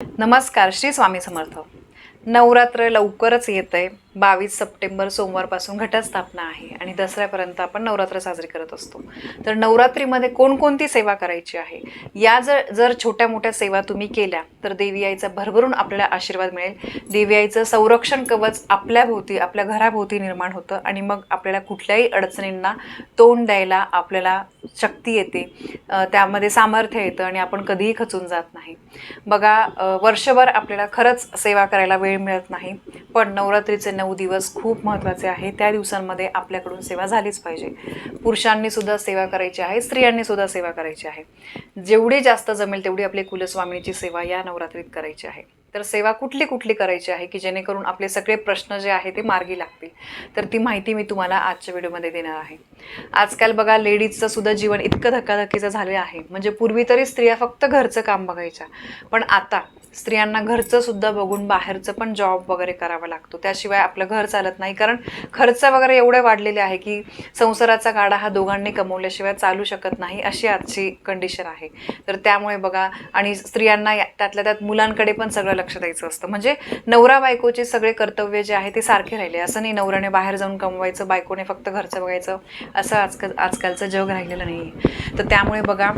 नमस्कार श्री स्वामी समर्थ. नवरात्र लवकरच येत आहे बावीस सप्टेंबर सोमवारपासून घटस्थापना आहे आणि दसऱ्यापर्यंत आपण नवरात्र साजरी करत असतो. तर नवरात्रीमध्ये कोणकोणती सेवा करायची आहे? या जर जर छोट्या मोठ्या सेवा तुम्ही केल्या तर देवी आईचा भरभरून आपल्याला आशीर्वाद मिळेल. देवी आईचं संरक्षण कवच आपल्या भोवती आपल्या घराभोवती निर्माण होतं आणि मग आपल्याला कुठल्याही अडचणींना तोंड द्यायला आपल्याला शक्ती येते. त्यामध्ये सामर्थ्य येतं आणि आपण कधीही खचून जात नाही. बघा वर्षभर आपल्याला खरंच सेवा करायला वेळ मिळत नाही. पण नवरात्रीचे नऊ नऊ दिवस खूप महत्त्वाचे आहे. त्या दिवसांमध्ये आपल्याकडून सेवा झालीच पाहिजे. पुरुषांनी सुद्धा सेवा करायची आहे स्त्रियांनी सुद्धा सेवा करायची आहे. जेवढी जास्त जमेल तेवढी आपली कुलस्वामिनीची सेवा या नवरात्रीत करायची आहे. तर सेवा कुठली कुठली करायची आहे की जेणेकरून आपले सगळे प्रश्न जे आहे ते मार्गी लागतील? तर ती माहिती मी तुम्हाला आजच्या व्हिडिओमध्ये देणार आहे. आजकाल बघा लेडीजचं सुद्धा जीवन इतकं धकाधकीचं झालेलं आहे. म्हणजे पूर्वी तरी स्त्रिया फक्त घरचं काम बघायच्या. पण आता स्त्रियांना घरचं सुद्धा बघून बाहेरचं पण जॉब वगैरे करावा लागतो. त्याशिवाय आपलं घर चालत नाही. कारण खर्च वगैरे एवढे वाढलेले आहे की संसाराचा गाडा हा दोघांनी कमवल्याशिवाय चालू शकत नाही अशी आजची कंडिशन आहे. तर त्यामुळे बघा आणि स्त्रियांना या- त्यातल्या त्यात मुलांकडे पण सगळं लक्ष द्यायचं असतं. म्हणजे नवरा बायकोचे सगळे कर्तव्य जे आहे ते सारखे राहिले. असं नाही नवऱ्याने बाहेर जाऊन कमवायचं बायकोने फक्त घरचं बघायचं. असं आजकाल आजकालचं जग राहिलेलं नाही तर त्यामुळे बघा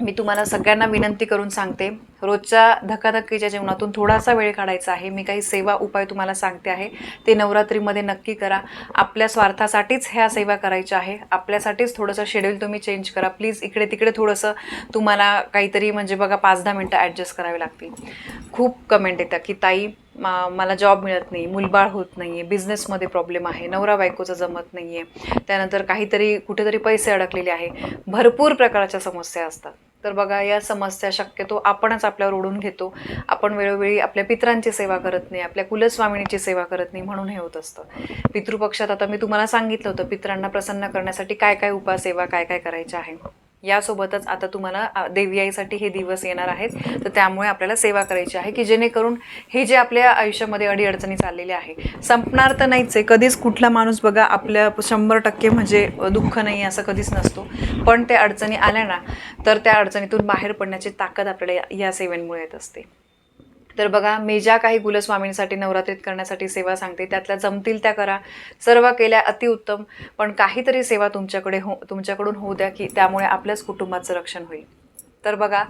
मी तुम्हाला सगळ्यांना विनंती करून सांगते रोजच्या धकाधकीच्या जीवनातून थोडासा वेळ काढायचा आहे. मी काही सेवा उपाय तुम्हाला सांगते आहे. ते नवरात्रीमध्ये नक्की करा. आपल्या स्वार्थासाठीच ह्या सेवा करायच्या आहे. आपल्यासाठीच थोडंसं शेड्यूल तुम्ही चेंज करा. प्लीज इकडे तिकडे थोडंसं तुम्हाला काहीतरी म्हणजे बघा पाच दहा मिनटं ॲडजस्ट करावे लागतील. खूप कमेंट येतात की ताई मा- मला जॉब मिळत नाही. मुलबाळ होत नाही आहे बिझनेसमध्ये प्रॉब्लेम आहे. नवरा बायकोचं जमत नाही आहे त्यानंतर काहीतरी कुठेतरी पैसे अडकलेले आहे. भरपूर प्रकारच्या समस्या असतात. तर बघा या समस्या शक्यतो आपणच आपल्यावर ओढून घेतो. आपण वेळोवेळी आपल्या पित्रांची सेवा करत नाही आपल्या कुलस्वामिनीची सेवा करत नाही म्हणून हे होत असतं. पितृपक्षात आता मी तुम्हाला सांगितलं होतं पित्रांना प्रसन्न करण्यासाठी काय काय उपासेवा काय काय करायच्या आहे. यासोबतच आता तुम्हाला देवी आईसाठी हे दिवस येणार आहेत. तर त्यामुळे आपल्याला सेवा करायची आहे की जेणेकरून हे जे आपल्या आयुष्यामध्ये अडीअडचणी चाललेल्या आहे संपणार तर नाहीच आहे. कधीच कुठला माणूस बघा आपल्या शंभर टक्के म्हणजे दुःख नाही असं कधीच नसतो. पण त्या अडचणी आल्या ना तर त्या अडचणीतून बाहेर पडण्याची ताकद आपल्याला या- या सेवेंमुळे येत असते. तर बघा मी ज्या काही कुलस्वामींसाठी नवरात्रीत करण्यासाठी सेवा सांगते त्यातल्या जमतील त्या करा. सर्व केल्या अतिउत्तम पण काहीतरी सेवा तुमच्याकडे हो तुमच्याकडून होऊ द्या की त्यामुळे आपल्याच कुटुंबाचं रक्षण होईल. तर बघा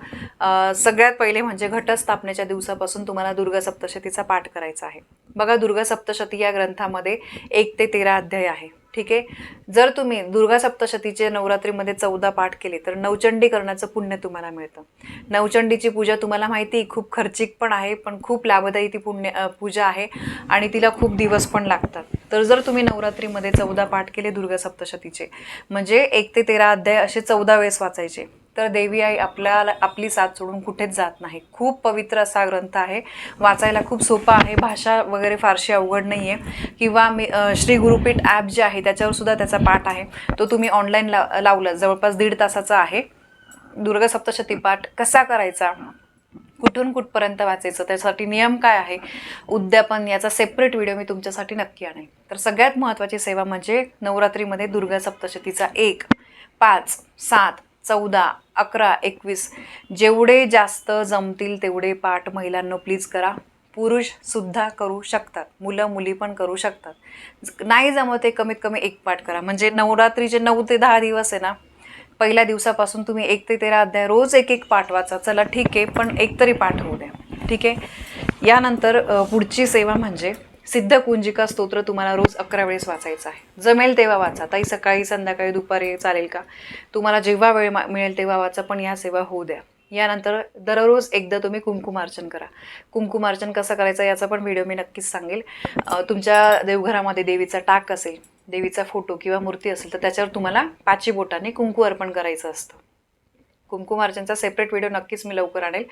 सगळ्यात पहिले म्हणजे घटस्थापनेच्या दिवसापासून तुम्हाला दुर्गा सप्तशतीचा पाठ करायचा आहे. बघा दुर्गा सप्तशती या ग्रंथामध्ये एक ते तेरा अध्याय आहे. ठीक आहे? जर तुम्ही दुर्गा सप्तशतीचे नवरात्रीमध्ये चौदा पाठ केले तर नवचंडी करण्याचं पुण्य तुम्हाला मिळतं. नवचंडीची पूजा तुम्हाला माहिती खूप खर्चिक पण आहे पण खूप लाभदायी ती पुण्य पूजा आहे आणि तिला खूप दिवस पण लागतात. तर जर तुम्ही नवरात्रीमध्ये चौदा पाठ केले दुर्गा सप्तशतीचे म्हणजे एक ते तेरा अध्याय असे चौदा वेळेस वाचायचे. तर देवी आई आपल्याला आपली साथ सोडून कुठेच जात नाही. खूप पवित्र असा ग्रंथ आहे. वाचायला खूप सोपा आहे. भाषा वगैरे फारशी अवघड नाही आहे किंवा मी श्री गुरुपीठ ॲप जे आहे त्याच्यावर सुद्धा त्याचा पाठ आहे. तो तुम्ही ऑनलाईन ला लावला. जवळपास दीड तासाचा आहे. दुर्गा सप्तशती पाठ कसा करायचा? कुठून कुठपर्यंत वाचायचं? त्यासाठी नियम काय आहे? उद्यापन याचा सेपरेट व्हिडिओ मी तुमच्यासाठी नक्की आणेन. तर सगळ्यात महत्त्वाची सेवा म्हणजे नवरात्रीमध्ये दुर्गा सप्तशतीचा एक पाच सात चौदा अकरा एकवीस. जेवढे जास्त जमतील तेवढे पाठ महिलांनो प्लीज करा. पुरुषसुद्धा करू शकतात. मुलं मुली पण करू शकतात. नाही जमत ते कमीत कमी एक पाठ करा. म्हणजे नवरात्रीचे नऊ ते दहा दिवस आहे ना पहिल्या दिवसापासून तुम्ही एक ते तेरा अध्याय रोज एक एक पाठ वाचा. चला ठीक आहे पण एक तरी पाठ होऊ द्या. ठीक आहे? यानंतर पुढची सेवा म्हणजे सिद्ध कुंजिका स्तोत्र तुम्हाला रोज अकरा वेळेस वाचायचं आहे. जमेल तेव्हा वाचा. ताई सकाळी संध्याकाळी दुपारी चालेल का? तुम्हाला जेव्हा वेळ मा- मिळेल तेव्हा वाचा पण या सेवा होऊ द्या. यानंतर दररोज एकदा तुम्ही कुंकुमार्चन करा. कुंकुमार्चन कसं करायचं याचा पण व्हिडिओ मी नक्कीच सांगेल. तुमच्या देवघरामध्ये देवीचा टाक असेल देवीचा फोटो किंवा मूर्ती असेल तर त्याच्यावर तुम्हाला पाची बोटाने कुंकू अर्पण करायचं असतं. कुंकुमार्चनचा सेपरेट व्हिडिओ नक्कीच मी लवकर आणेल.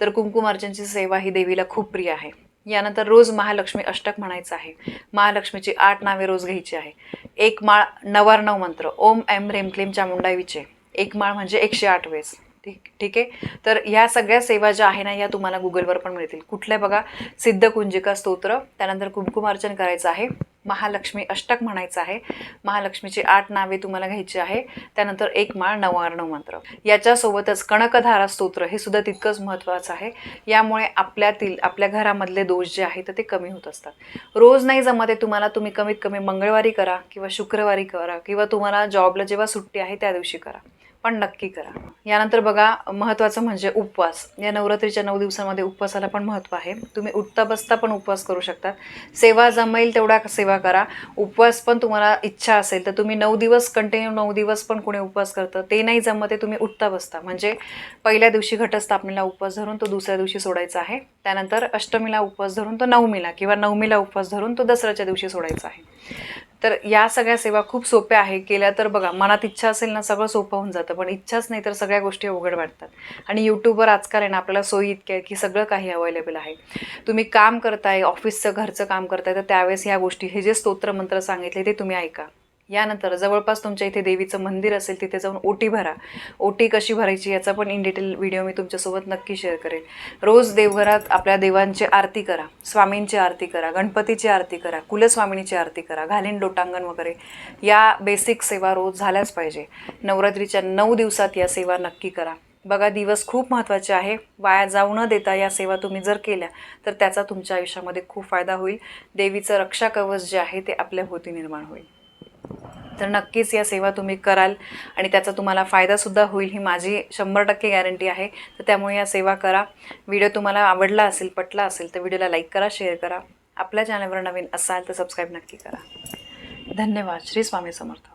तर कुंकुमार्चनची सेवा ही देवीला खूप प्रिय आहे. यानंतर रोज महालक्ष्मी अष्टक म्हणायचं आहे. महालक्ष्मीची आठ नावे रोज घ्यायची आहे. एक माळ नवार्णव मंत्र ओम एम रेम क्लीम चामुंडाईचे एक माळ म्हणजे एकशे आठ वेळेस ठीक ठीक आहे? तर ह्या सगळ्या सेवा ज्या आहे ना या तुम्हाला गुगलवर पण मिळतील. कुठल्या बघा? सिद्ध कुंजिका स्तोत्र त्यानंतर कुंकुमार्चन करायचं आहे. महालक्ष्मी अष्टक म्हणायचं आहे. महालक्ष्मीची आठ नावे तुम्हाला घ्यायची आहे. त्यानंतर एक माळ नवार्ण मंत्र. याच्यासोबतच कणकधारा स्तोत्र हे सुद्धा तितकंच महत्त्वाचं आहे. यामुळे आपल्यातील आपल्या घरामधले दोष जे आहेत ते कमी होत असतात. रोज नाही जमत आहे तुम्हाला तुम्ही कमीत कमी मंगळवारी करा किंवा शुक्रवारी करा किंवा तुम्हाला जॉबला जेव्हा सुट्टी आहे त्या दिवशी करा. पण नक्की करा. यानंतर बघा महत्त्वाचं म्हणजे उपवास. या नवरात्रीच्या नऊ दिवसामध्ये उपवासाला पण महत्त्व आहे. तुम्ही उठता बसता पण उपवास करू शकतात सेवा जमेल तेवढा सेवा करा. उपवास पण तुम्हाला इच्छा असेल तर तुम्ही नऊ दिवस कंटिन्यू नऊ दिवस पण कोणी उपवास करतं. ते नाही जमत तुम्ही उठता बसता. म्हणजे पहिल्या दिवशी घटस्थापनेला उपवास धरून तो दुसऱ्या दिवशी सोडायचा आहे. त्यानंतर अष्टमीला उपवास धरून तो नवमीला किंवा नवमीला उपवास धरून तो दसऱ्याच्या दिवशी सोडायचा आहे. तर या सगळ्या सेवा खूप सोप्या आहे केल्या तर बघा मनात इच्छा असेल ना सगळं सोपं होऊन जातं. पण इच्छाच नाही तर सगळ्या गोष्टी अवघड वाटतात. आणि यूट्यूबवर आजकाल आहे ना आपल्याला सोयी इतक्या आहे की सगळं काही अवेलेबल आहे. तुम्ही काम करताय ऑफिसचं घरचं काम करताय तर त्यावेळेस ह्या गोष्टी हे जे स्तोत्रमंत्र सांगितले ते तुम्ही ऐका. यानंतर जवळपास तुमच्या इथे देवीचं मंदिर असेल तिथे जाऊन ओटी भरा. ओटी कशी भरायची याचा पण इन डिटेल व्हिडिओ मी तुमच्यासोबत नक्की शेअर करेन. रोज देवघरात आपल्या देवांची आरती करा स्वामींची आरती करा गणपतीची आरती करा कुलस्वामिनीची आरती करा घालीन लोटांगण वगैरे. या बेसिक सेवा रोज झाल्याच पाहिजे. नवरात्रीच्या नऊ दिवसात या सेवा नक्की करा. बघा दिवस खूप महत्त्वाचे आहे. वाया जाऊ न देता या सेवा तुम्ही जर केल्या तर त्याचा तुमच्या आयुष्यामध्ये खूप फायदा होईल. देवीचं रक्षा कवच जे आहे ते आपल्या होती निर्माण होईल. तर नक्कीच या सेवा तुम्ही कराल आणि त्याचा तुम्हाला फायदासुद्धा होईल ही माझी शंभर टक्के गॅरंटी आहे. तर त्यामुळे या सेवा करा. व्हिडिओ तुम्हाला आवडला असेल पटला असेल तर व्हिडिओला लाईक करा शेअर करा. आपल्या चॅनलवर नवीन असाल तर सबस्क्राईब नक्की करा. धन्यवाद. श्री स्वामी समर्थ.